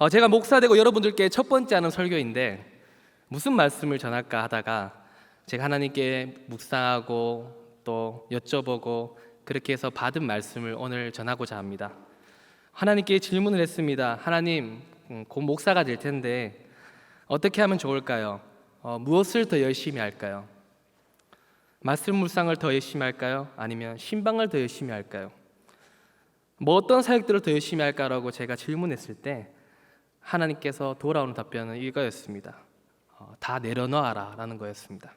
어, 제가 목사 되고 여러분들께 첫 번째 하는 설교인데 무슨 말씀을 전할까 하다가 제가 하나님께 묵상하고 또 여쭤보고 그렇게 해서 받은 말씀을 오늘 전하고자 합니다. 하나님께 질문을 했습니다. 하나님, 음, 곧 목사가 될 텐데 어떻게 하면 좋을까요? 어, 무엇을 더 열심히 할까요? 말씀 묵상을 더 열심히 할까요? 아니면 신방을 더 열심히 할까요? 뭐 어떤 사역들을 더 열심히 할까라고 제가 질문했을 때 하나님께서 돌아오는 답변은 이거였습니다. 어, 다 내려놓아라라는 거였습니다.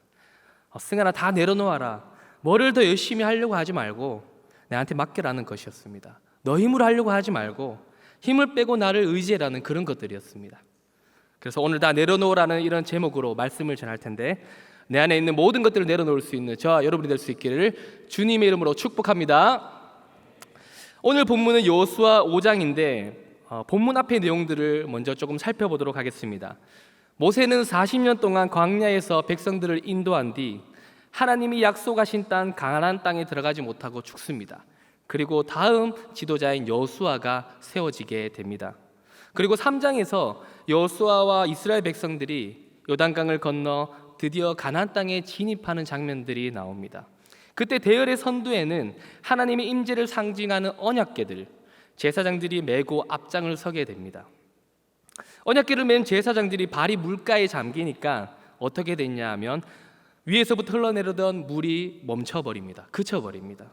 어, 승아나 다 내려놓아라. 뭐를 더 열심히 하려고 하지 말고 내한테 맡겨라는 것이었습니다. 너 힘으로 하려고 하지 말고 힘을 빼고 나를 의지해라는 그런 것들이었습니다. 그래서 오늘 다 내려놓으라는 이런 제목으로 말씀을 전할 텐데 내 안에 있는 모든 것들을 내려놓을 수 있는 저와 여러분이 될 수 있기를 주님의 이름으로 축복합니다. 오늘 본문은 여호수아 5장인데 어, 본문 앞의 내용들을 먼저 조금 살펴보도록 하겠습니다. 모세는 40년 동안 광야에서 백성들을 인도한 뒤 하나님이 약속하신 땅 가나안 땅에 들어가지 못하고 죽습니다. 그리고 다음 지도자인 여호수아가 세워지게 됩니다. 그리고 3장에서 여호수아와 이스라엘 백성들이 요단강을 건너 드디어 가나안 땅에 진입하는 장면들이 나옵니다. 그때 대열의 선두에는 하나님의 임재를 상징하는 언약궤들 제사장들이 메고 앞장을 서게 됩니다. 언약궤를 맨 제사장들이 발이 물가에 잠기니까 어떻게 됐냐 하면 위에서부터 흘러내려던 물이 멈춰버립니다. 그쳐버립니다.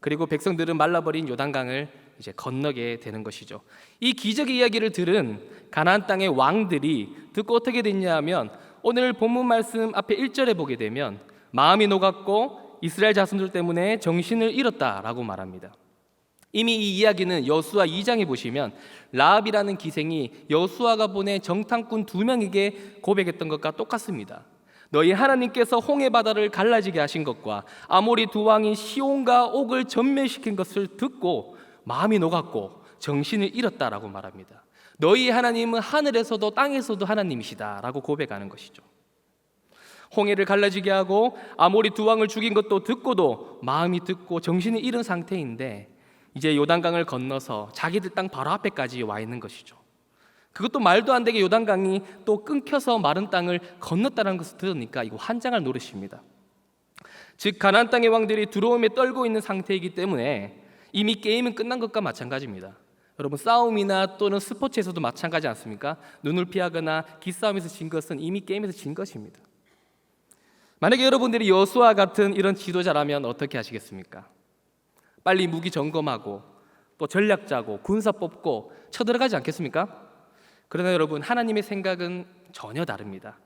그리고 백성들은 말라버린 요단강을 이제 건너게 되는 것이죠. 이 기적의 이야기를 들은 가나안 땅의 왕들이 듣고 어떻게 됐냐 하면 오늘 본문 말씀 앞에 1절에 보게 되면 마음이 녹았고 이스라엘 자손들 때문에 정신을 잃었다라고 말합니다. 이미 이 이야기는 여수아 2장에 보시면 라합이라는 기생이 여수아가 보내 정탐꾼 두 명에게 고백했던 것과 똑같습니다. 너희 하나님께서 홍해 바다를 갈라지게 하신 것과 아모리 두 왕이 시온과 옥을 전멸시킨 것을 듣고 마음이 녹았고 정신을 잃었다라고 말합니다. 너희 하나님은 하늘에서도 땅에서도 하나님이시다라고 고백하는 것이죠. 홍해를 갈라지게 하고 아모리 두 왕을 죽인 것도 듣고도 마음이 듣고 정신을 잃은 상태인데 이제 요단강을 건너서 자기들 땅 바로 앞에까지 와 있는 것이죠. 그것도 말도 안 되게 요단강이 또 끊겨서 마른 땅을 건넜다는 것을 들으니까 이거 환장할 노릇입니다. 즉 가나안 땅의 왕들이 두려움에 떨고 있는 상태이기 때문에 이미 게임은 끝난 것과 마찬가지입니다. 여러분 싸움이나 또는 스포츠에서도 마찬가지 않습니까? 눈을 피하거나 기싸움에서 진 것은 이미 게임에서 진 것입니다. 만약에 여러분들이 여수와 같은 이런 지도자라면 어떻게 하시겠습니까? 빨리 무기 점검하고 또 전략 짜고 군사 뽑고 쳐들어가지 않겠습니까? 그러나 여러분 하나님의 생각은 전혀 다릅니다.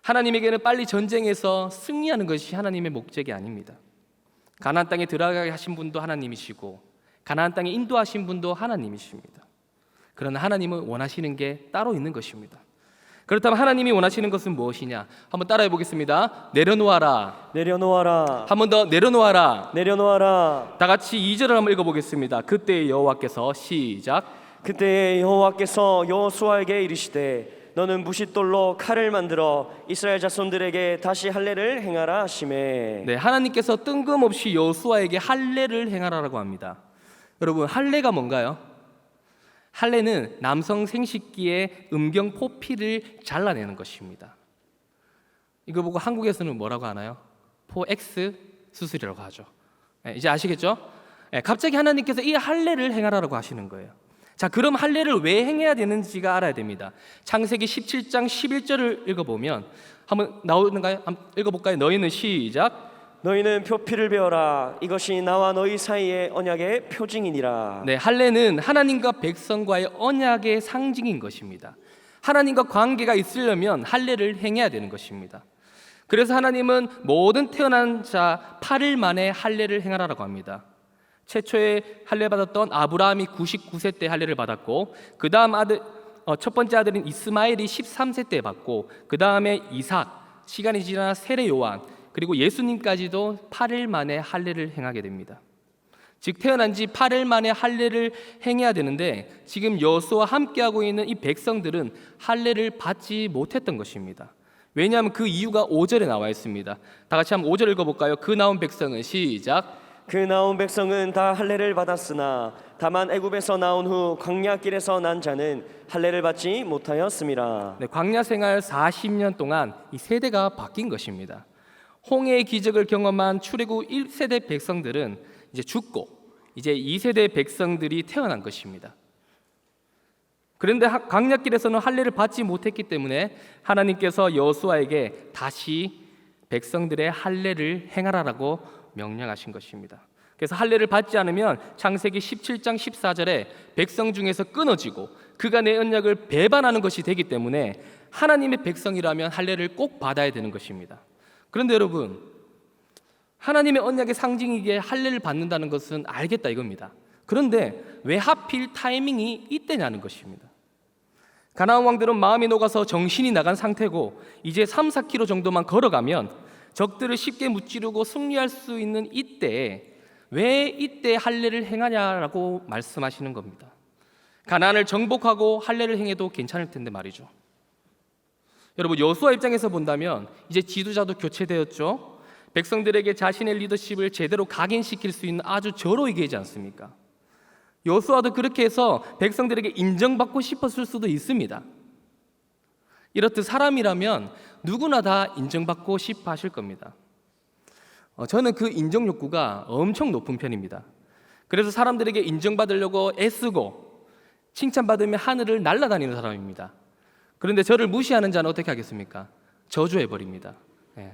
하나님에게는 빨리 전쟁에서 승리하는 것이 하나님의 목적이 아닙니다. 가나안 땅에 들어가게 하신 분도 하나님이시고 가나안 땅에 인도하신 분도 하나님이십니다. 그러나 하나님은 원하시는 게 따로 있는 것입니다. 그렇다면 하나님이 원하시는 것은 무엇이냐? 한번 따라해 보겠습니다. 내려놓아라. 내려놓아라 한 번 더 내려놓아라. 내려놓아라 다 같이 2절을 한번 읽어 보겠습니다. 그때 여호와께서 시작 그때 여호와께서 여호수아에게 이르시되 너는 무싯돌로 칼을 만들어 이스라엘 자손들에게 다시 할례를 행하라 하시매 네, 하나님께서 뜬금없이 여호수아에게 할례를 행하라라고 합니다. 여러분, 할례가 뭔가요? 할례는 남성 생식기의 음경 포피를 잘라내는 것입니다. 이거 보고 한국에서는 뭐라고 하나요? 포엑스 수술이라고 하죠. 네, 이제 아시겠죠? 네, 갑자기 하나님께서 이 할례를 행하라고 하시는 거예요. 자, 그럼 할례를 왜 행해야 되는지가 알아야 됩니다. 창세기 17장 11절을 읽어보면 한번 나오는가요? 한번 읽어볼까요? 너희는 시작. 너희는 표피를 베어라 이것이 나와 너희 사이의 언약의 표징이니라 네, 할례는 하나님과 백성과의 언약의 상징인 것입니다. 하나님과 관계가 있으려면 할례를 행해야 되는 것입니다. 그래서 하나님은 모든 태어난 자 8일 만에 할례를 행하라고 합니다. 최초에 할례 받았던 아브라함이 99세 때 할례를 받았고 그 다음 아들 어, 첫 번째 아들인 이스마엘이 13세 때 받고 그 다음에 이삭 시간이 지나 세례 요한 그리고 예수님까지도 8일 만에 할례를 행하게 됩니다. 즉 태어난 지 8일 만에 할례를 행해야 되는데 지금 여수와 함께하고 있는 이 백성들은 할례를 받지 못했던 것입니다. 왜냐하면 그 이유가 5절에 나와 있습니다. 다 같이 한번 5절 읽어볼까요? 그 나온 백성은 시작 그 나온 백성은 다 할례를 받았으나 다만 애굽에서 나온 후 광야 길에서 난 자는 할례를 받지 못하였습니다. 네, 광야 생활 40년 동안 이 세대가 바뀐 것입니다. 홍해의 기적을 경험한 출애굽 1세대 백성들은 이제 죽고 이제 2세대 백성들이 태어난 것입니다. 그런데 하- 광야길에서는 할례를 받지 못했기 때문에 하나님께서 여호수아에게 다시 백성들의 할례를 행하라라고 명령하신 것입니다. 그래서 할례를 받지 않으면 창세기 17장 14절에 백성 중에서 끊어지고 그가 내 언약을 배반하는 것이 되기 때문에 하나님의 백성이라면 할례를 꼭 받아야 되는 것입니다. 그런데 여러분 하나님의 언약의 상징이기에 할례를 받는다는 것은 알겠다 이겁니다. 그런데 왜 하필 타이밍이 이때냐는 것입니다. 가나안 왕들은 마음이 녹아서 정신이 나간 상태고 이제 3, 4km 정도만 걸어가면 적들을 쉽게 무찌르고 승리할 수 있는 이때에 왜 이때 할례를 행하냐라고 말씀하시는 겁니다. 가나안을 정복하고 할례를 행해도 괜찮을 텐데 말이죠. 여러분 여수아 입장에서 본다면 이제 지도자도 교체되었죠. 백성들에게 자신의 리더십을 제대로 각인시킬 수 있는 아주 절호이기지 않습니까? 여수아도 그렇게 해서 백성들에게 인정받고 싶었을 수도 있습니다. 이렇듯 사람이라면 누구나 다 인정받고 싶어 하실 겁니다. 어, 저는 그 인정 욕구가 엄청 높은 편입니다. 그래서 사람들에게 인정받으려고 애쓰고 칭찬받으면 하늘을 날아다니는 사람입니다. 그런데 저를 무시하는 자는 어떻게 하겠습니까? 저주해 버립니다. 예.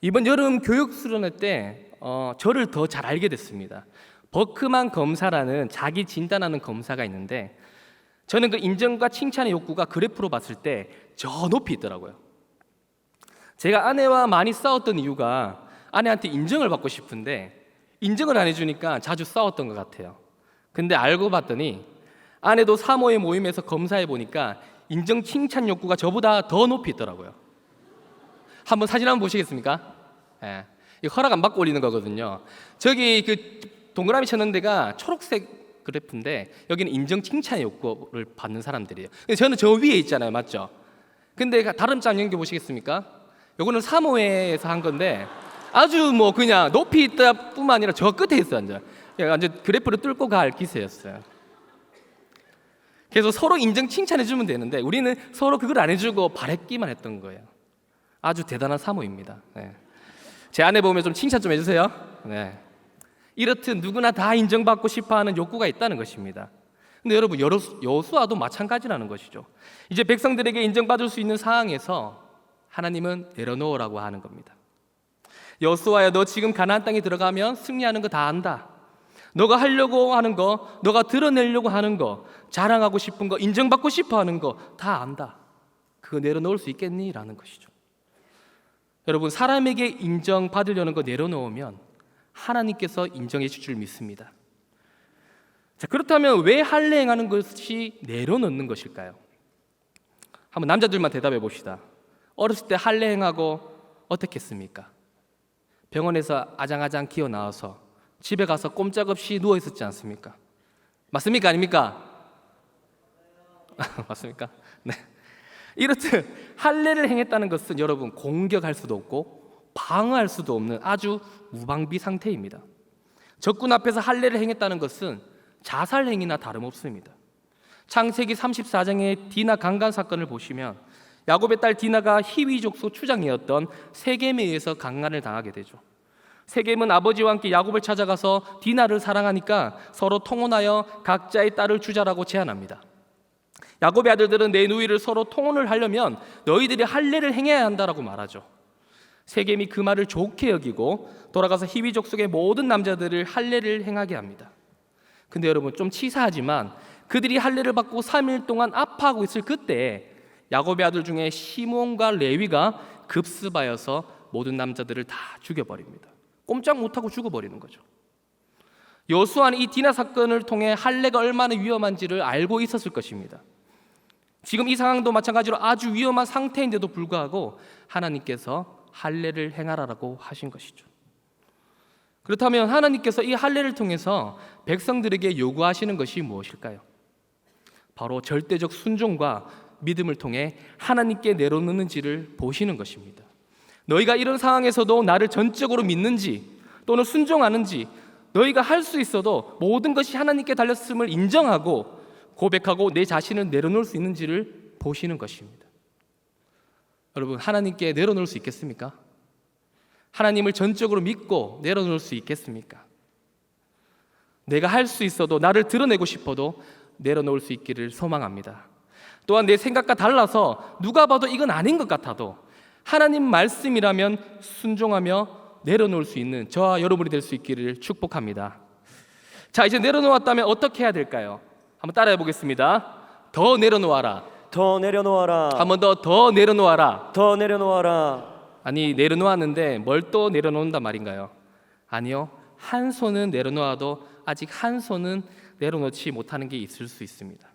이번 여름 교육 수련회 때 어, 저를 더 잘 알게 됐습니다. 버크만 검사라는 자기 진단하는 검사가 있는데 저는 그 인정과 칭찬의 욕구가 그래프로 봤을 때 저 높이 있더라고요. 제가 아내와 많이 싸웠던 이유가 아내한테 인정을 받고 싶은데 인정을 안 해주니까 자주 싸웠던 것 같아요. 근데 알고 봤더니 아내도 사모의 모임에서 검사해 보니까 인정 칭찬 욕구가 저보다 더 높이 있더라고요. 한번 사진 한번 보시겠습니까? 예. 허락 안 받고 올리는 거거든요. 저기 그 동그라미 쳤는 데가 초록색 그래프인데 여기는 인정 칭찬의 욕구를 받는 사람들이에요. 근데 저는 저 위에 있잖아요, 맞죠? 근데 다른 장 연결 보시겠습니까? 요거는 사모회에서 한 건데 아주 뭐 그냥 높이 있다 뿐만 아니라 저 끝에 있어요, 완전 그래프를 뚫고 갈 기세였어요. 그래서 서로 인정 칭찬해 주면 되는데 우리는 서로 그걸 안 해주고 바랬기만 했던 거예요. 아주 대단한 사모입니다. 네. 제 아내 보면 좀 칭찬 좀 해주세요. 네. 이렇듯 누구나 다 인정받고 싶어하는 욕구가 있다는 것입니다. 근데 여러분 여수- 여수아도 마찬가지라는 것이죠. 이제 백성들에게 인정받을 수 있는 상황에서 하나님은 내려놓으라고 하는 겁니다. 여수아야 너 지금 가나안 땅에 들어가면 승리하는 거 다 안다. 너가 하려고 하는 거, 너가 드러내려고 하는 거, 자랑하고 싶은 거, 인정받고 싶어 하는 거 다 안다. 그거 내려놓을 수 있겠니? 라는 것이죠. 여러분 사람에게 인정받으려는 거 내려놓으면 하나님께서 인정해 주실 줄 믿습니다. 자 그렇다면 왜 할례 행하는 것이 내려놓는 것일까요? 한번 남자들만 대답해 봅시다. 어렸을 때 할례 행하고 어떻게 했습니까? 병원에서 아장아장 기어 나와서 집에 가서 꼼짝없이 누워 있었지 않습니까? 맞습니까 아닙니까? 맞습니까? 네. 이렇듯 할례를 행했다는 것은 여러분 공격할 수도 없고 방어할 수도 없는 아주 무방비 상태입니다. 적군 앞에서 할례를 행했다는 것은 자살 행위나 다름없습니다. 창세기 34장의 디나 강간 사건을 보시면 야곱의 딸 디나가 히위 족속 추장이었던 세겜에 의해서 강간을 당하게 되죠. 세겜은 아버지와 함께 야곱을 찾아가서 디나를 사랑하니까 서로 통혼하여 각자의 딸을 주자라고 제안합니다. 야곱의 아들들은 내 누이를 서로 통혼을 하려면 너희들이 할례를 행해야 한다라고 말하죠. 세겜이 그 말을 좋게 여기고 돌아가서 히위 족 속의 모든 남자들을 할례를 행하게 합니다. 근데 여러분 좀 치사하지만 그들이 할례를 받고 3일 동안 아파하고 있을 그때 야곱의 아들 중에 시몬과 레위가 급습하여서 모든 남자들을 다 죽여버립니다. 꼼짝 못하고 죽어버리는 거죠. 여수아는 이 디나 사건을 통해 할례가 얼마나 위험한지를 알고 있었을 것입니다. 지금 이 상황도 마찬가지로 아주 위험한 상태인데도 불구하고 하나님께서 할례를 행하라라고 하신 것이죠. 그렇다면 하나님께서 이 할례를 통해서 백성들에게 요구하시는 것이 무엇일까요? 바로 절대적 순종과 믿음을 통해 하나님께 내려놓는지를 보시는 것입니다. 너희가 이런 상황에서도 나를 전적으로 믿는지 또는 순종하는지 너희가 할 수 있어도 모든 것이 하나님께 달렸음을 인정하고 고백하고 내 자신을 내려놓을 수 있는지를 보시는 것입니다. 여러분 하나님께 내려놓을 수 있겠습니까? 하나님을 전적으로 믿고 내려놓을 수 있겠습니까? 내가 할 수 있어도 나를 드러내고 싶어도 내려놓을 수 있기를 소망합니다. 또한 내 생각과 달라서 누가 봐도 이건 아닌 것 같아도 하나님 말씀이라면 순종하며 내려놓을 수 있는 저와 여러분이 될 수 있기를 축복합니다. 자, 이제 내려놓았다면 어떻게 해야 될까요? 한번 따라해 보겠습니다. 더 내려놓아라. 더 내려놓아라. 한 번 더 더 내려놓아라. 더 내려놓아라. 아니 내려놓았는데 뭘 또 내려놓는단 말인가요? 아니요. 한 손은 내려놓아도 아직 한 손은 내려놓지 못하는 게 있을 수 있습니다.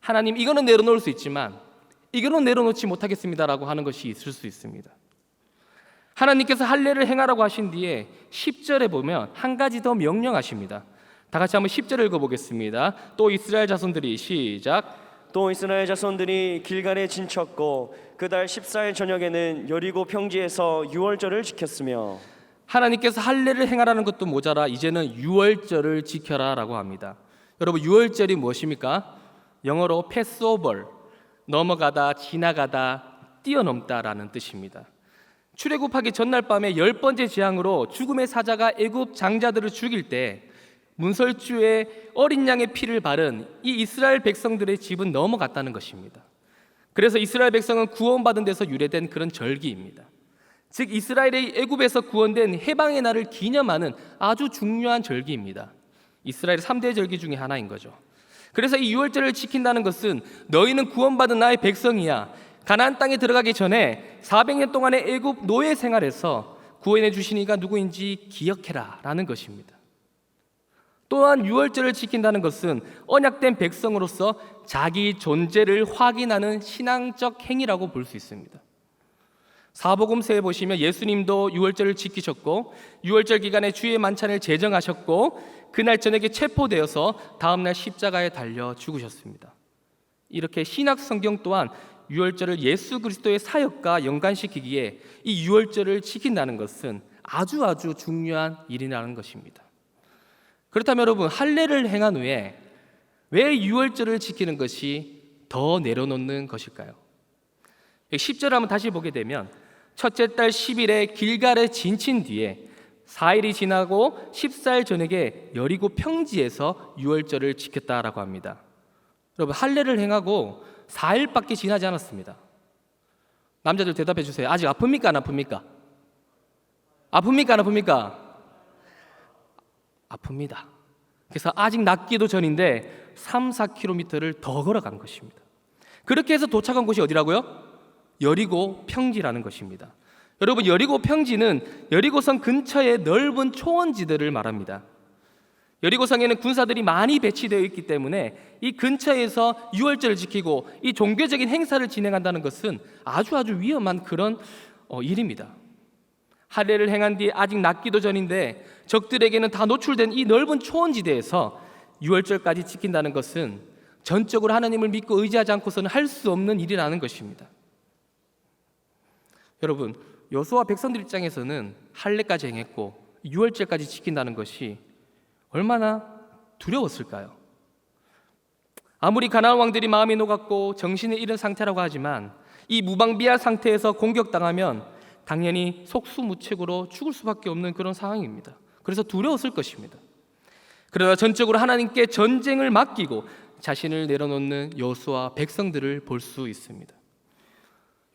하나님 이거는 내려놓을 수 있지만 이거는 내려놓지 못하겠습니다라고 하는 것이 있을 수 있습니다. 하나님께서 할례를 행하라고 하신 뒤에 10절에 보면 한 가지 더 명령하십니다. 다 같이 한번 10절을 읽어 보겠습니다. 또 이스라엘 자손들이 시작 또 이스라엘 자손들이 길갈에 진쳤고 그달 14일 저녁에는 여리고 평지에서 유월절을 지켰으며 하나님께서 할례를 행하라는 것도 모자라 이제는 유월절을 지켜라라고 합니다. 여러분 유월절이 무엇입니까? 영어로 패스오버 넘어가다 지나가다 뛰어넘다라는 뜻입니다. 출애굽하기 전날 밤에 열 번째 재앙으로 죽음의 사자가 애굽 장자들을 죽일 때 문설주에 어린 양의 피를 바른 이 이스라엘 백성들의 집은 넘어갔다는 것입니다. 그래서 이스라엘 백성은 구원받은 데서 유래된 그런 절기입니다. 즉 이스라엘의 애굽에서 구원된 해방의 날을 기념하는 아주 중요한 절기입니다. 이스라엘 3대 절기 중에 하나인 거죠. 그래서 이 유월절을 지킨다는 것은 너희는 구원받은 나의 백성이야. 가나안 땅에 들어가기 전에 400년 동안의 애굽 노예 생활에서 구원해 주신 이가 누구인지 기억해라라는 것입니다. 또한 유월절을 지킨다는 것은 언약된 백성으로서 자기 존재를 확인하는 신앙적 행위라고 볼 수 있습니다. 사복음서에 보시면 예수님도 유월절을 지키셨고 유월절 기간에 주의 만찬을 제정하셨고 그날 저녁에 체포되어서 다음 날 십자가에 달려 죽으셨습니다. 이렇게 신약 성경 또한 유월절을 예수 그리스도의 사역과 연관시키기에 이 유월절을 지킨다는 것은 아주 아주 중요한 일이라는 것입니다. 그렇다면 여러분 할례를 행한 후에 왜 유월절을 지키는 것이 더 내려놓는 것일까요? 10절 한번 다시 보게 되면 첫째 달 10일에 길갈에 진친 뒤에 4일이 지나고 14일 저녁에 여리고 평지에서 유월절을 지켰다라고 합니다. 여러분 할례를 행하고 4일밖에 지나지 않았습니다. 남자들 대답해 주세요. 아직 아픕니까 안 아픕니까? 아픕니까 안 아픕니까? 아픕니다. 그래서 아직 낫기도 전인데 3, 4km를 더 걸어간 것입니다. 그렇게 해서 도착한 곳이 어디라고요? 여리고 평지라는 것입니다. 여러분 여리고 평지는 여리고성 근처의 넓은 초원지대를 말합니다. 여리고성에는 군사들이 많이 배치되어 있기 때문에 이 근처에서 유월절을 지키고 이 종교적인 행사를 진행한다는 것은 아주 아주 위험한 그런 어, 일입니다. 할례를 행한 뒤 아직 낫기도 전인데 적들에게는 다 노출된 이 넓은 초원지대에서 유월절까지 지킨다는 것은 전적으로 하나님을 믿고 의지하지 않고서는 할 수 없는 일이라는 것입니다. 여러분 여수와 백성들 입장에서는 할례까지 행했고 유월절까지 지킨다는 것이 얼마나 두려웠을까요? 아무리 가나안 왕들이 마음이 녹았고 정신을 잃은 상태라고 하지만 이 무방비한 상태에서 공격당하면 당연히 속수무책으로 죽을 수밖에 없는 그런 상황입니다. 그래서 두려웠을 것입니다. 그러나 전적으로 하나님께 전쟁을 맡기고 자신을 내려놓는 여수와 백성들을 볼 수 있습니다.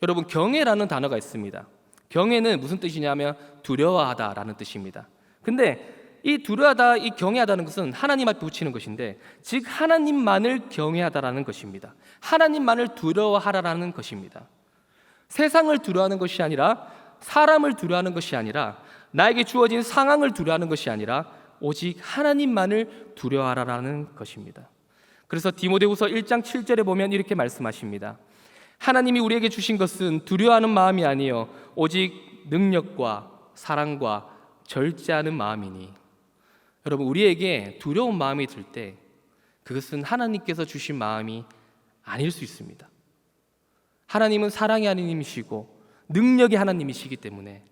여러분 경외라는 단어가 있습니다. 경외는 무슨 뜻이냐면 두려워하다라는 뜻입니다. 근데 이 두려워하다, 이 경외하다는 것은 하나님 앞에 붙이는 것인데, 즉 하나님만을 경외하다라는 것입니다. 하나님만을 두려워하라라는 것입니다. 세상을 두려워하는 것이 아니라 사람을 두려워하는 것이 아니라 나에게 주어진 상황을 두려워하는 것이 아니라 오직 하나님만을 두려워하라라는 것입니다. 그래서 디모데후서 1장 7절에 보면 이렇게 말씀하십니다. 하나님이 우리에게 주신 것은 두려워하는 마음이 아니요 오직 능력과 사랑과 절제하는 마음이니 여러분 우리에게 두려운 마음이 들 때 그것은 하나님께서 주신 마음이 아닐 수 있습니다. 하나님은 사랑의 하나님이시고 능력의 하나님이시기 때문에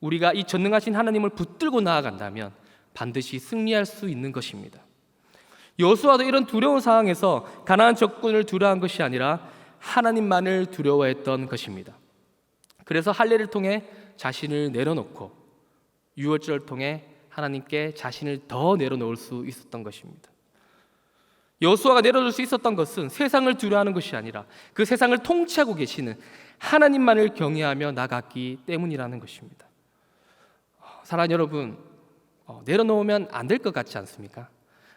우리가 이 전능하신 하나님을 붙들고 나아간다면 반드시 승리할 수 있는 것입니다. 여수와도 이런 두려운 상황에서 가나안 적군을 두려워한 것이 아니라 하나님만을 두려워했던 것입니다. 그래서 할례를 통해 자신을 내려놓고 유월절을 통해 하나님께 자신을 더 내려놓을 수 있었던 것입니다. 여수아가 내려놓을 수 있었던 것은 세상을 두려워하는 것이 아니라 그 세상을 통치하고 계시는 하나님만을 경외하며 나갔기 때문이라는 것입니다. 사랑 여러분, 어, 내려놓으면 안 될 것 같지 않습니까?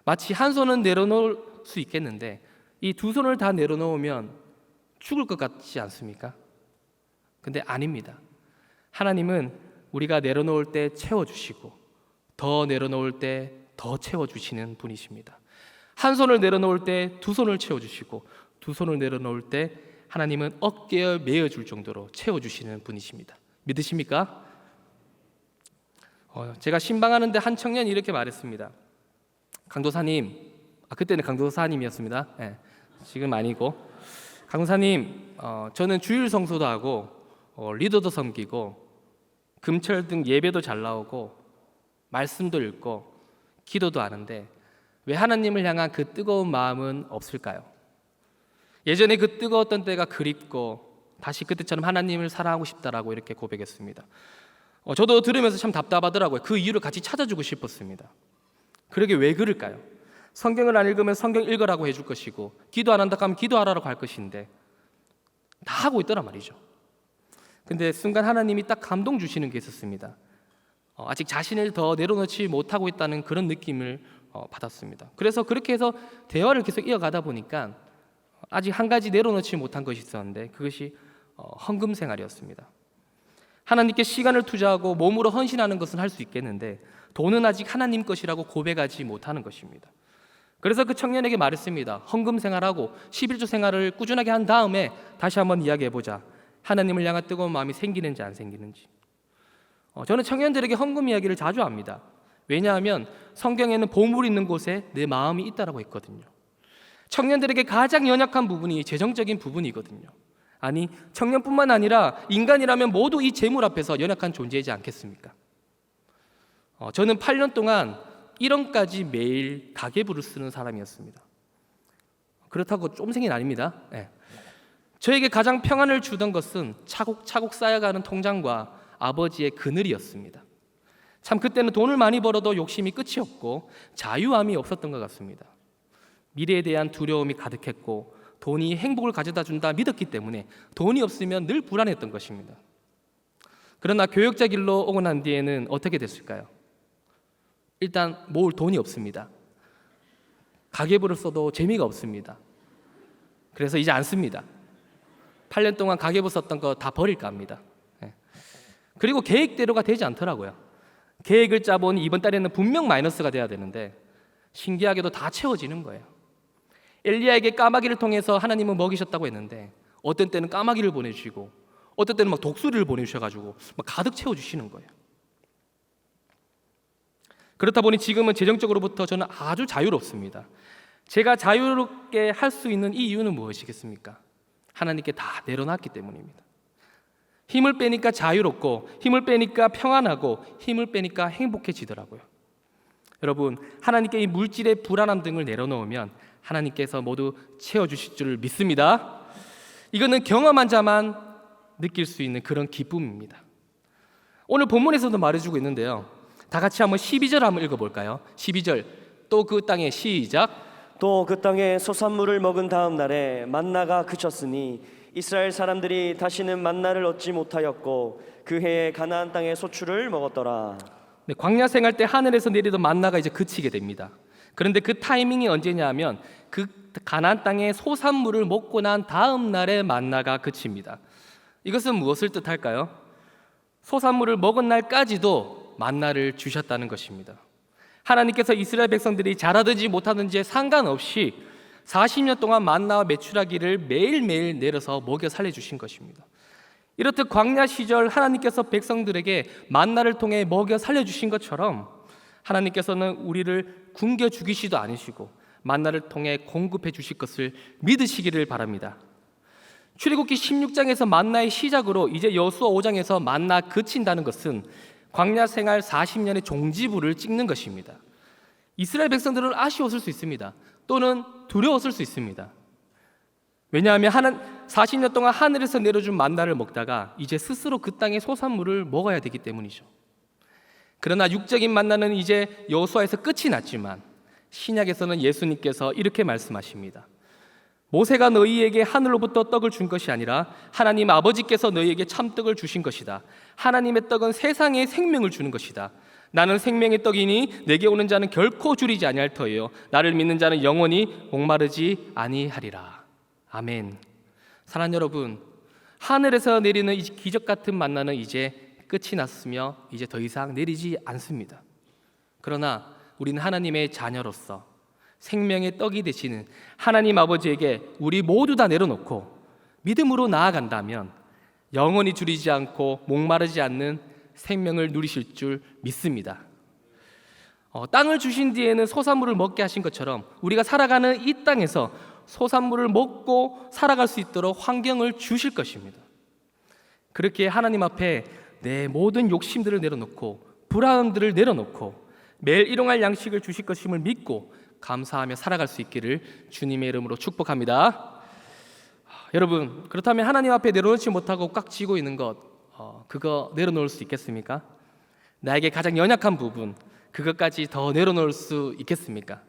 마치 한 손은 내려놓을 수 있겠는데 이 두 손을 다 내려놓으면 죽을 것 같지 않습니까? 근데 아닙니다. 하나님은 우리가 내려놓을 때 채워주시고 더 내려놓을 때 더 채워주시는 분이십니다. 한 손을 내려놓을 때 두 손을 채워주시고 두 손을 내려놓을 때 하나님은 어깨에 메어줄 정도로 채워주시는 분이십니다. 믿으십니까? 어, 제가 신방하는데 한 청년이 이렇게 말했습니다. 강도사님, 아, 그때는 강도사님이었습니다. 예, 지금 아니고 강도사님, 어, 저는 주일 성소도 하고 어, 리더도 섬기고 금철 등 예배도 잘 나오고 말씀도 읽고 기도도 하는데 왜 하나님을 향한 그 뜨거운 마음은 없을까요? 예전에 그 뜨거웠던 때가 그립고 다시 그때처럼 하나님을 사랑하고 싶다라고 이렇게 고백했습니다. 어, 저도 들으면서 참 답답하더라고요. 그 이유를 같이 찾아주고 싶었습니다. 그러게 왜 그럴까요? 성경을 안 읽으면 성경 읽으라고 해줄 것이고 기도 안 한다 하면 기도하라고 할 것인데 다 하고 있더란 말이죠. 근데 순간 하나님이 딱 감동 주시는 게 있었습니다. 어, 아직 자신을 더 내려놓지 못하고 있다는 그런 느낌을 어, 받았습니다. 그래서 그렇게 해서 대화를 계속 이어가다 보니까 아직 한 가지 내려놓지 못한 것이 있었는데 그것이 어, 헌금 생활이었습니다. 하나님께 시간을 투자하고 몸으로 헌신하는 것은 할 수 있겠는데 돈은 아직 하나님 것이라고 고백하지 못하는 것입니다. 그래서 그 청년에게 말했습니다. 헌금 생활하고 11조 생활을 꾸준하게 한 다음에 다시 한번 이야기해 보자. 하나님을 향한 뜨거운 마음이 생기는지 안 생기는지. 어, 저는 청년들에게 헌금 이야기를 자주 합니다. 왜냐하면 성경에는 보물 있는 곳에 내 마음이 있다라고 했거든요. 청년들에게 가장 연약한 부분이 재정적인 부분이거든요. 아니 청년뿐만 아니라 인간이라면 모두 이 재물 앞에서 연약한 존재이지 않겠습니까? 어, 저는 8년 동안 1원까지 매일 가계부를 쓰는 사람이었습니다. 그렇다고 쫌생이는 아닙니다. 예. 저에게 가장 평안을 주던 것은 차곡차곡 쌓여가는 통장과 아버지의 그늘이었습니다. 참 그때는 돈을 많이 벌어도 욕심이 끝이 없고 자유함이 없었던 것 같습니다. 미래에 대한 두려움이 가득했고 돈이 행복을 가져다 준다 믿었기 때문에 돈이 없으면 늘 불안했던 것입니다. 그러나 교역자 길로 오고 난 뒤에는 어떻게 됐을까요? 일단 모을 돈이 없습니다. 가계부를 써도 재미가 없습니다. 그래서 이제 안 씁니다. 8년 동안 가계부 썼던 거 다 버릴까 합니다. 예. 그리고 계획대로가 되지 않더라고요. 계획을 짜보니 이번 달에는 분명 마이너스가 돼야 되는데 신기하게도 다 채워지는 거예요. 엘리야에게 까마귀를 통해서 하나님은 먹이셨다고 했는데 어떤 때는 까마귀를 보내주시고 어떤 때는 막 독수리를 보내주셔가지고 막 가득 채워주시는 거예요. 그렇다 보니 지금은 재정적으로부터 저는 아주 자유롭습니다. 제가 자유롭게 할 수 있는 이 이유는 무엇이겠습니까? 하나님께 다 내려놨기 때문입니다. 힘을 빼니까 자유롭고 힘을 빼니까 평안하고 힘을 빼니까 행복해지더라고요. 여러분, 하나님께 이 물질의 불안함 등을 내려놓으면 하나님께서 모두 채워주실 줄 믿습니다. 이거는 경험한 자만 느낄 수 있는 그런 기쁨입니다. 오늘 본문에서도 말해주고 있는데요. 다 같이 한번 12절 한번 읽어볼까요? 12절 또 그 땅에 시작 또 그 땅에 소산물을 먹은 다음 날에 만나가 그쳤으니 이스라엘 사람들이 다시는 만나를 얻지 못하였고 그 해에 가나안 땅의 소출을 먹었더라. 네, 광야 생활 때 하늘에서 내리던 만나가 이제 그치게 됩니다. 그런데 그 타이밍이 언제냐면 그 가나안 땅의 소산물을 먹고 난 다음 날에 만나가 그칩니다. 이것은 무엇을 뜻할까요? 소산물을 먹은 날까지도 만나를 주셨다는 것입니다. 하나님께서 이스라엘 백성들이 잘하든지 못하든지에 상관없이 40년 동안 만나와 메추라기를 매일매일 내려서 먹여 살려 주신 것입니다. 이렇듯 광야 시절 하나님께서 백성들에게 만나를 통해 먹여 살려 주신 것처럼 하나님께서는 우리를 굶겨 죽이시도 않으시고 만나를 통해 공급해 주실 것을 믿으시기를 바랍니다. 출애굽기 16장에서 만나의 시작으로 이제 여수아 5장에서 만나 그친다는 것은 광야 생활 40년의 종지부를 찍는 것입니다. 이스라엘 백성들은 아쉬웠을 수 있습니다. 또는 두려웠을 수 있습니다. 왜냐하면 하는 40년 동안 하늘에서 내려준 만나를 먹다가 이제 스스로 그 땅의 소산물을 먹어야 되기 때문이죠. 그러나 육적인 만나는 이제 여호수아에서 끝이 났지만 신약에서는 예수님께서 이렇게 말씀하십니다. 모세가 너희에게 하늘로부터 떡을 준 것이 아니라 하나님 아버지께서 너희에게 참떡을 주신 것이다. 하나님의 떡은 세상에 생명을 주는 것이다. 나는 생명의 떡이니 내게 오는 자는 결코 줄이지 아니할 터예요. 나를 믿는 자는 영원히 목마르지 아니하리라. 아멘. 사랑 여러분, 하늘에서 내리는 이 기적 같은 만나는 이제 끝이 났으며 이제 더 이상 내리지 않습니다. 그러나 우리는 하나님의 자녀로서 생명의 떡이 되시는 하나님 아버지에게 우리 모두 다 내려놓고 믿음으로 나아간다면 영원히 줄이지 않고 목마르지 않는 생명을 누리실 줄 믿습니다. 어, 땅을 주신 뒤에는 소산물을 먹게 하신 것처럼 우리가 살아가는 이 땅에서 소산물을 먹고 살아갈 수 있도록 환경을 주실 것입니다. 그렇게 하나님 앞에 내 모든 욕심들을 내려놓고 불안함들을 내려놓고 매일 일용할 양식을 주실 것임을 믿고 감사하며 살아갈 수 있기를 주님의 이름으로 축복합니다. 하, 여러분 그렇다면 하나님 앞에 내려놓지 못하고 꽉 쥐고 있는 것 어, 그거 내려놓을 수 있겠습니까? 나에게 가장 연약한 부분 그것까지 더 내려놓을 수 있겠습니까?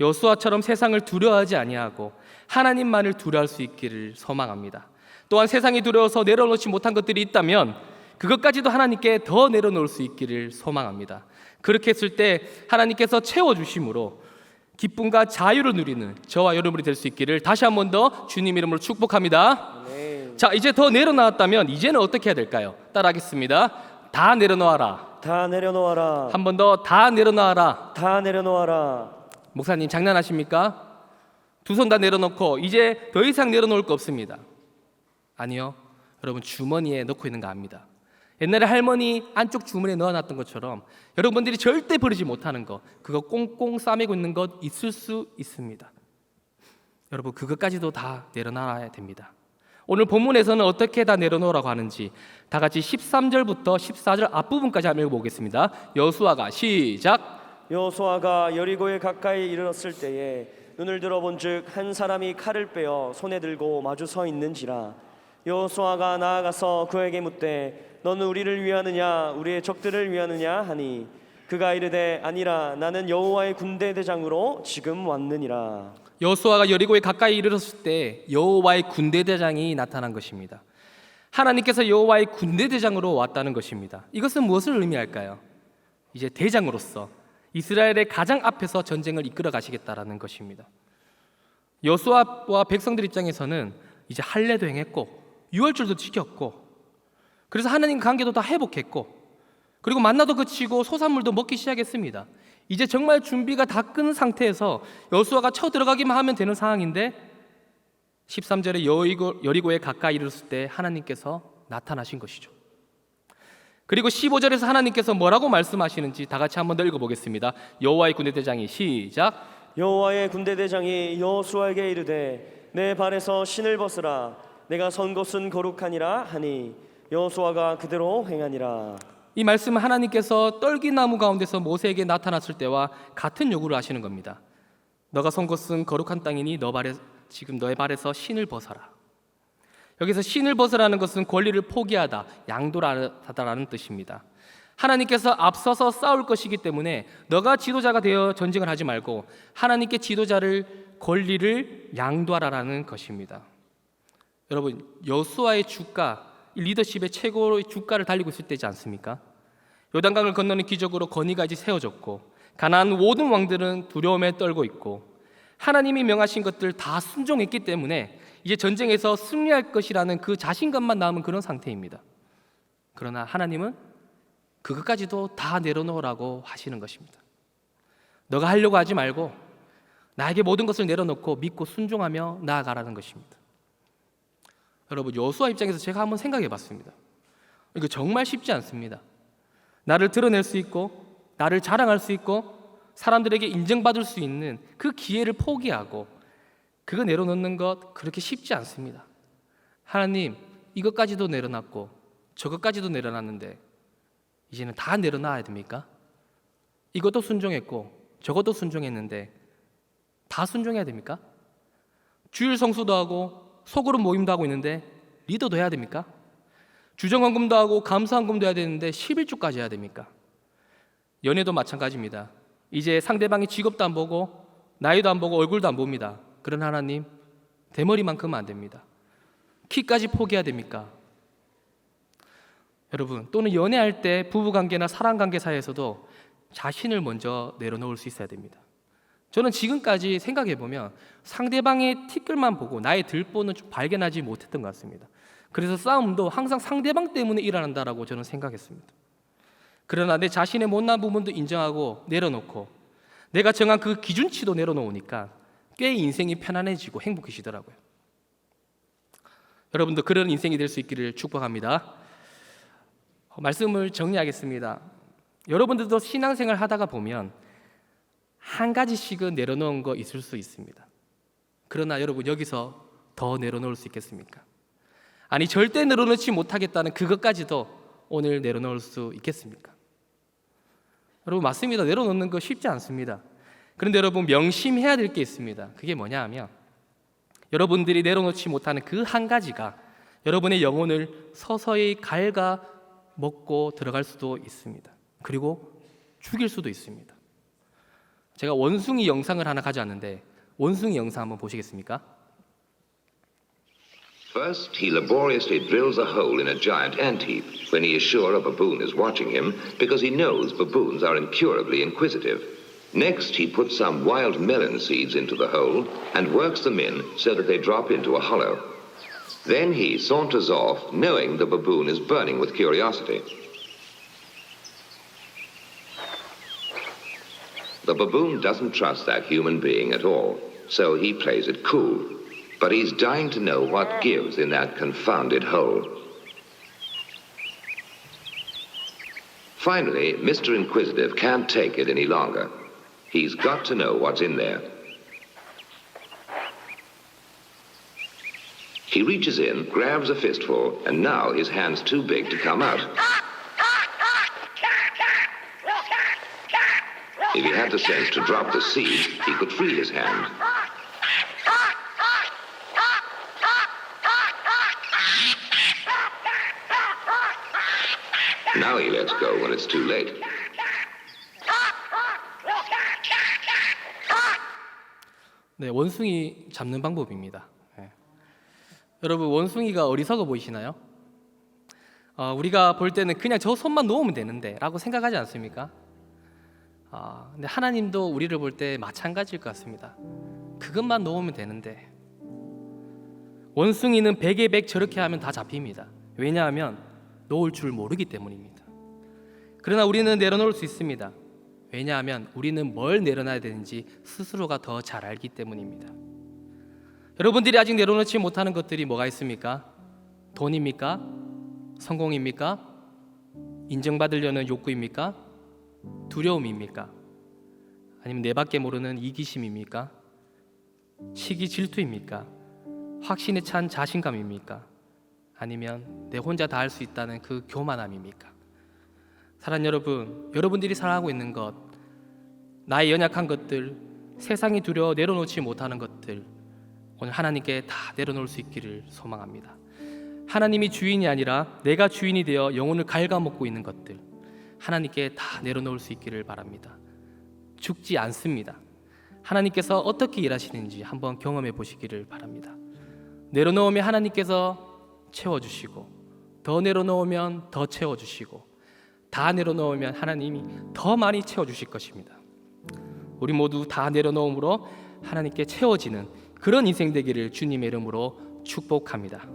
여수아처럼 세상을 두려워하지 아니하고 하나님만을 두려워할 수 있기를 소망합니다. 또한 세상이 두려워서 내려놓지 못한 것들이 있다면 그것까지도 하나님께 더 내려놓을 수 있기를 소망합니다. 그렇게 했을 때 하나님께서 채워 주심으로 기쁨과 자유를 누리는 저와 여러분이 될 수 있기를 다시 한 번 더 주님 이름으로 축복합니다. 네. 자, 이제 더 내려놓았다면 이제는 어떻게 해야 될까요? 따라하겠습니다. 다 내려놓아라. 다 내려놓아라. 한 번 더 다 내려놓아라. 다 내려놓아라. 목사님 장난하십니까? 두 손 다 내려놓고 이제 더 이상 내려놓을 거 없습니다. 아니요. 여러분 주머니에 넣고 있는 거 압니다. 옛날에 할머니 안쪽 주머니에 넣어놨던 것처럼 여러분들이 절대 버리지 못하는 거 그거 꽁꽁 싸매고 있는 것 있을 수 있습니다. 여러분 그것까지도 다 내려놔야 됩니다. 오늘 본문에서는 어떻게 다 내려놓으라고 하는지 다 같이 13절부터 14절 앞부분까지 한번 읽어보겠습니다. 여수아가 시작 여호수아가 여리고에 가까이 이르렀을 때에 눈을 들어본즉 한 사람이 칼을 빼어 손에 들고 마주 서 있는지라 여호수아가 나아가서 그에게 묻되 너는 우리를 위하느냐 우리의 적들을 위하느냐 하니 그가 이르되 아니라 나는 여호와의 군대 대장으로 지금 왔느니라 여호수아가 여리고에 가까이 이르렀을 때 여호와의 군대 대장이 나타난 것입니다. 하나님께서 여호와의 군대 대장으로 왔다는 것입니다. 이것은 무엇을 의미할까요? 이제 대장으로서 이스라엘의 가장 앞에서 전쟁을 이끌어 가시겠다라는 것입니다. 여호수아와 백성들 입장에서는 이제 할례도 행했고 유월절도 지켰고 그래서 하나님 관계도 다 회복했고 그리고 만나도 그치고 소산물도 먹기 시작했습니다. 이제 정말 준비가 다 끈 상태에서 여수아가 쳐 들어가기만 하면 되는 상황인데 13절에 여리고, 여리고에 가까이 이르렀을 때 하나님께서 나타나신 것이죠. 그리고 15절에서 하나님께서 뭐라고 말씀하시는지 다 같이 한번 더 읽어보겠습니다. 여호와의 군대 대장이 시작. 여호와의 군대 대장이 여호수아에게 이르되 내 발에서 신을 벗으라 내가 선 곳은 거룩하니라 하니 여호수아가 그대로 행하니라 이 말씀은 하나님께서 떨기나무 가운데서 모세에게 나타났을 때와 같은 요구를 하시는 겁니다. 너가 선 곳은 거룩한 땅이니 너 발에 지금 너의 발에서 신을 벗어라. 여기서 신을 벗으라는 것은 권리를 포기하다, 양도하다라는 뜻입니다. 하나님께서 앞서서 싸울 것이기 때문에 너가 지도자가 되어 전쟁을 하지 말고 하나님께 지도자를 권리를 양도하라라는 것입니다. 여러분 여수와의 주가 이 리더십의 최고의 주가를 달리고 있을 때지 않습니까? 요단강을 건너는 기적으로 건의가 이제 세워졌고 가나안 모든 왕들은 두려움에 떨고 있고 하나님이 명하신 것들 다 순종했기 때문에 이제 전쟁에서 승리할 것이라는 그 자신감만 남은 그런 상태입니다. 그러나 하나님은 그것까지도 다 내려놓으라고 하시는 것입니다. 너가 하려고 하지 말고 나에게 모든 것을 내려놓고 믿고 순종하며 나아가라는 것입니다. 여러분 여수아 입장에서 제가 한번 생각해 봤습니다. 이거 정말 쉽지 않습니다. 나를 드러낼 수 있고 나를 자랑할 수 있고 사람들에게 인정받을 수 있는 그 기회를 포기하고 그거 내려놓는 것 그렇게 쉽지 않습니다. 하나님 이것까지도 내려놨고 저것까지도 내려놨는데 이제는 다 내려놔야 됩니까? 이것도 순종했고 저것도 순종했는데 다 순종해야 됩니까? 주일 성수도 하고 소그룹 모임도 하고 있는데 리더도 해야 됩니까? 주정헌금도 하고 감사헌금도 해야 되는데 11주까지 해야 됩니까? 연애도 마찬가지입니다. 이제 상대방의 직업도 안 보고 나이도 안 보고 얼굴도 안 봅니다. 그런 하나님 대머리만큼은 안 됩니다. 키까지 포기해야 됩니까? 여러분 또는 연애할 때 부부관계나 사랑관계 사이에서도 자신을 먼저 내려놓을 수 있어야 됩니다. 저는 지금까지 생각해 보면 상대방의 티끌만 보고 나의 들보는 좀 발견하지 못했던 것 같습니다. 그래서 싸움도 항상 상대방 때문에 일어난다라고 저는 생각했습니다. 그러나 내 자신의 못난 부분도 인정하고 내려놓고 내가 정한 그 기준치도 내려놓으니까 꽤 인생이 편안해지고 행복해지더라고요. 여러분도 그런 인생이 될 수 있기를 축복합니다. 어, 말씀을 정리하겠습니다. 여러분들도 신앙생활 하다가 보면 한 가지씩은 내려놓은 거 있을 수 있습니다. 그러나 여러분 여기서 더 내려놓을 수 있겠습니까? 아니 절대 내려놓지 못하겠다는 그것까지도 오늘 내려놓을 수 있겠습니까? 여러분 맞습니다. 내려놓는 거 쉽지 않습니다. 그런데 여러분 명심해야 될 게 있습니다. 그게 뭐냐 하면 여러분들이 내려놓지 못하는 그 한 가지가 여러분의 영혼을 서서히 갉아 먹고 들어갈 수도 있습니다. 그리고 죽일 수도 있습니다. 제가 원숭이 영상을 하나 가져왔는데 원숭이 영상 한번 보시겠습니까? First, he laboriously drills a hole in a giant ant heap when he is sure a baboon is watching him because he knows baboons are incurably inquisitive. Next, he puts some wild melon seeds into the hole and works them in so that they drop into a hollow. Then he saunters off, knowing the baboon is burning with curiosity. The baboon doesn't trust that human being at all, so he plays it cool. But he's dying to know what gives in that confounded hole. Finally, Mr. Inquisitive can't take it any longer. He's got to know what's in there. He reaches in, grabs a fistful, and now his hand's too big to come out. If he had the sense to drop the seed, he could free his hand. Now he lets go when it's too late. 네, 원숭이 잡는 방법입니다. 예. 여러분 원숭이가 어리석어 보이시나요? 어, 우리가 볼 때는 그냥 저 손만 놓으면 되는데라고 생각하지 않습니까? 아, 근데 하나님도 우리를 볼 때 마찬가지일 것 같습니다. 그것만 놓으면 되는데 원숭이는 백에 백 저렇게 하면 다 잡힙니다. 왜냐하면 놓을 줄 모르기 때문입니다. 그러나 우리는 내려놓을 수 있습니다. 왜냐하면 우리는 뭘 내려놔야 되는지 스스로가 더 잘 알기 때문입니다. 여러분들이 아직 내려놓지 못하는 것들이 뭐가 있습니까? 돈입니까? 성공입니까? 인정받으려는 욕구입니까? 두려움입니까? 아니면 내 밖에 모르는 이기심입니까? 시기 질투입니까? 확신에 찬 자신감입니까? 아니면 내 혼자 다 할 수 있다는 그 교만함입니까? 사랑 여러분, 여러분들이 살아가고 있는 것, 나의 연약한 것들, 세상이 두려워 내려놓지 못하는 것들, 오늘 하나님께 다 내려놓을 수 있기를 소망합니다. 하나님이 주인이 아니라 내가 주인이 되어 영혼을 갉아먹고 있는 것들, 하나님께 다 내려놓을 수 있기를 바랍니다. 죽지 않습니다. 하나님께서 어떻게 일하시는지 한번 경험해 보시기를 바랍니다. 내려놓으면 하나님께서 채워주시고, 더 내려놓으면 더 채워주시고, 다 내려놓으면 하나님이 더 많이 채워주실 것입니다. 우리 모두 다 내려놓음으로 하나님께 채워지는 그런 인생 되기를 주님의 이름으로 축복합니다.